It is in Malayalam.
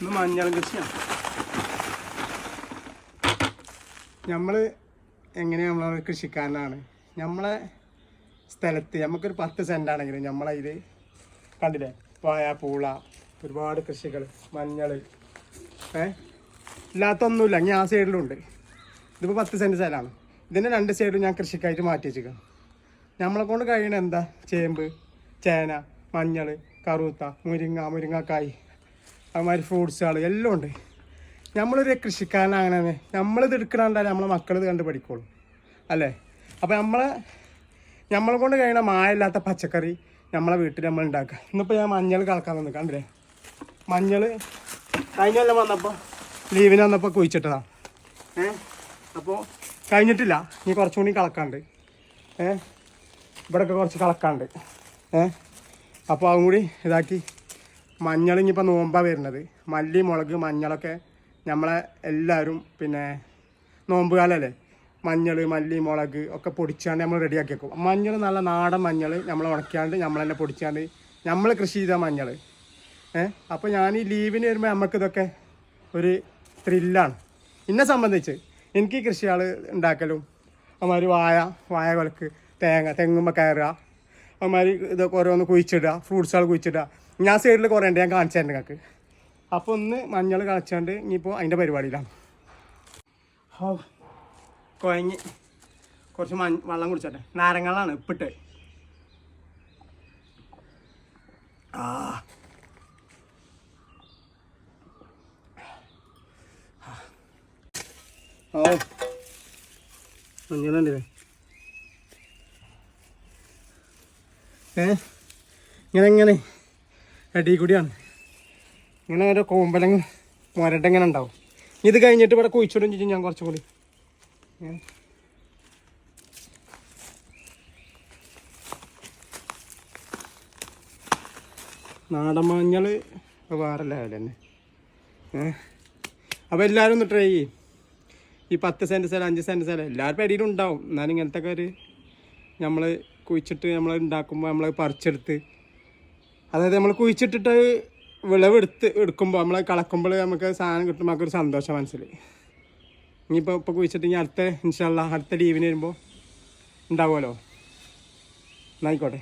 ഇത് മഞ്ഞളും കൃഷിയാണ് നമ്മൾ എങ്ങനെ നമ്മൾ കൃഷിക്കാരനാണ്? നമ്മളെ സ്ഥലത്ത് നമുക്കൊരു പത്ത് സെന്റാണെങ്കിലും ആണെങ്കിലും ഇത് കണ്ടില്ലേ? വായ പൂള ഒരുപാട് കൃഷികൾ മഞ്ഞൾ ഏ? ഇല്ലാത്തൊന്നുമില്ല ഇനി ആ സൈഡിലുണ്ട്. ഇതിപ്പോൾ പത്ത് സെന്റ് സ്ഥലമാണ്. ഇതിന്റെ രണ്ട് സൈഡിലും ഞാൻ കൃഷിക്കായിട്ട് മാറ്റി വെച്ചേക്കാം നമ്മളെ കൊണ്ട് കഴിയണ എന്താ? ചേമ്പ് ചേന മഞ്ഞൾ കറുത്ത മുരിങ്ങ മുരിങ്ങക്കായ്. അതുമാതിരി ഫ്രൂട്ട്സുകൾ എല്ലാം ഉണ്ട്. നമ്മളൊരു കൃഷിക്കാരൻ അങ്ങനെ നമ്മളിത് എടുക്കണണ്ടാൽ നമ്മളെ മക്കളിത് കണ്ട് പഠിക്കുള്ളൂ. അല്ലേ? അപ്പോൾ നമ്മളെ നമ്മളെ കൊണ്ട് കഴിയണ മായല്ലാത്ത പച്ചക്കറി നമ്മളെ വീട്ടിൽ നമ്മൾ ഉണ്ടാക്കുക. ഇന്നിപ്പോൾ ഞാൻ മഞ്ഞൾ കളക്കാൻ നിന്ന് കണ്ടില്ലേ? മഞ്ഞൾ കഴിഞ്ഞ കൊല്ലം വന്നപ്പോൾ ലീവിന് വന്നപ്പോൾ കുഴിച്ചിട്ടതാണ് ഏ? അപ്പോൾ കഴിഞ്ഞിട്ടില്ല. ഇനി കുറച്ചും കൂടി കളക്കാണ്ട് ഏ? ഇവിടെയൊക്കെ കുറച്ച് കളക്കാണ്ട് ഏ? അപ്പോൾ അതും കൂടി ഇതാക്കി മഞ്ഞൾ ഇനിയിപ്പോൾ നോമ്പാണ് വരുന്നത്. മല്ലി മുളക് മഞ്ഞളൊക്കെ നമ്മളെ എല്ലാവരും പിന്നെ നോമ്പ് കാലമല്ലേ മഞ്ഞൾ മല്ലി മുളക് ഒക്കെ പൊടിച്ചാണ്ട് നമ്മൾ റെഡിയാക്കി വെക്കും. മഞ്ഞൾ നല്ല നാടൻ മഞ്ഞൾ നമ്മൾ ഉണക്കാണ്ട് നമ്മൾ തന്നെ പൊടിച്ചാണ്ട് നമ്മൾ കൃഷി ചെയ്ത മഞ്ഞൾ ഏ? അപ്പോൾ ഞാൻ ഈ ലീവിന് വരുമ്പോൾ നമുക്കിതൊക്കെ ഒരു ത്രില്ലാണ് എന്നെ സംബന്ധിച്ച് എനിക്ക് കൃഷിയാൾ ഉണ്ടാക്കലും ഒരു വായ വായ കൊലക്ക് തേങ്ങ തെങ്ങുമ്പോൾ കയറുക അതുമാതിരി ഇതൊക്കെ ഓരോന്ന് കുഴിച്ചിടുക ഫ്രൂട്ട്സുകൾ കുഴിച്ചിടുക. ഞാൻ സൈഡിൽ കുറേ ഉണ്ട് ഞാൻ കാണിച്ചു തരാം നിങ്ങൾക്ക് അപ്പോൾ ഒന്ന് മഞ്ഞൾ കളച്ചാണ്ട് ഇനിയിപ്പോൾ അതിന്റെ പരിപാടിയിലാണ്. ഹോ. കുഴങ്ങി കുറച്ച് മഞ്ഞ വെള്ളം കുടിച്ചോട്ടെ. നാരങ്ങളാണ് ഇപ്പിട്ട് ആ. ഓ മഞ്ഞളുണ്ടല്ലേ ഇങ്ങനെ ഇങ്ങനെ. അടി കൂടിയാണ്. ഇങ്ങനെ ഓരോ കോമ്പലങ്ങ് മരട്ടെങ്ങനെ ഉണ്ടാവും. ഇത് കഴിഞ്ഞിട്ട് ഇവിടെ കുഴിച്ചിടും ചോദിച്ചു ഞാൻ കുറച്ചും കൂടി. നാടൻ മഞ്ഞൾ വേറെ ലെവൽ തന്നെ. അപ്പോൾ എല്ലാവരും ഒന്ന് ട്രൈ ചെയ്യും. ഈ പത്ത് സെന്റ് സ്ഥലം അഞ്ച് സെന്റ് സ്ഥലം എല്ലാവരുടെ അടിയിലും ഉണ്ടാവും എന്നാലും ഇങ്ങനത്തെ ഒരു നമ്മൾ കുഴിച്ചിട്ട് നമ്മൾ ഉണ്ടാക്കുമ്പോൾ നമ്മൾ പറിച്ചെടുത്ത്. അതായത് നമ്മൾ കുഴിച്ചിട്ടിട്ട് വിളവെടുത്ത് എടുക്കുമ്പോൾ നമ്മൾ കളക്കുമ്പോൾ നമുക്ക് സാധനം കിട്ടുമ്പോൾ നമുക്കൊരു സന്തോഷം മനസ്സിൽ ഇനിയിപ്പോൾ ഇപ്പോൾ കുഴിച്ചിട്ട് ഇനി അടുത്ത ഇൻഷാല്ല അടുത്ത ലീവിന് വരുമ്പോൾ ഉണ്ടാവുമല്ലോ എന്നായിക്കോട്ടെ